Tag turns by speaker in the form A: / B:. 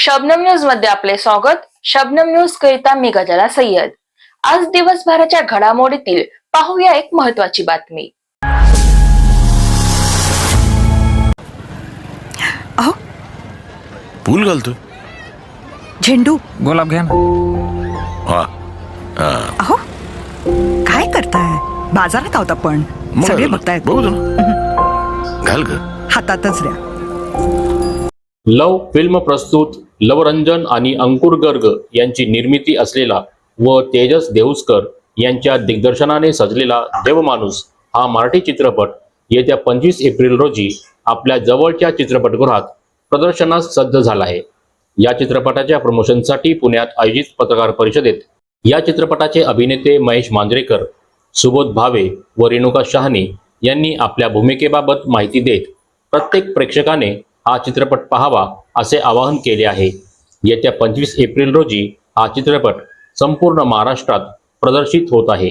A: शबनम न्यूजमध्ये आपले स्वागत. शबनम न्यूज करिता मी गजाला सय्यद. आज दिवसभराच्या घडामोडीतील पाहूया एक महत्वाची बातमी.
B: अहो.
C: फुल घालतोय.
B: झेंडू.
D: गुलाब घ्या ना.
C: हा. हा.
B: अहो. काय करताय? बाजारात आहोत आपण.
C: मग
B: सगळे
C: घालू.
B: बघतायत.
C: बघू ना. घाल ग.
B: हातातच द्या.
E: लव फिल्म प्रस्तुत लवरंजन आणि अंकुर गर्ग यांची निर्मिती असलेला व तेजस देऊसकर यांच्या दिग्दर्शनाने सजलेला देवमाणूस हा मराठी चित्रपट येत्या पंचवीस एप्रिल रोजी आपल्या जवळच्या चित्रपटगृहात प्रदर्शनास सज्ज झाला आहे. या चित्रपटाच्या प्रमोशनसाठी पुण्यात आयोजित पत्रकार परिषदेत या चित्रपटाचे अभिनेते महेश मांजरेकर सुबोध भावे व रेणुका शहाणे यांनी आपल्या भूमिकेबाबत माहिती देत प्रत्येक प्रेक्षकाने हा चित्रपट पाहावा असे आवाहन केले आहे. येत्या पंचवीस एप्रिल रोजी हा चित्रपट संपूर्ण महाराष्ट्रात प्रदर्शित होत आहे.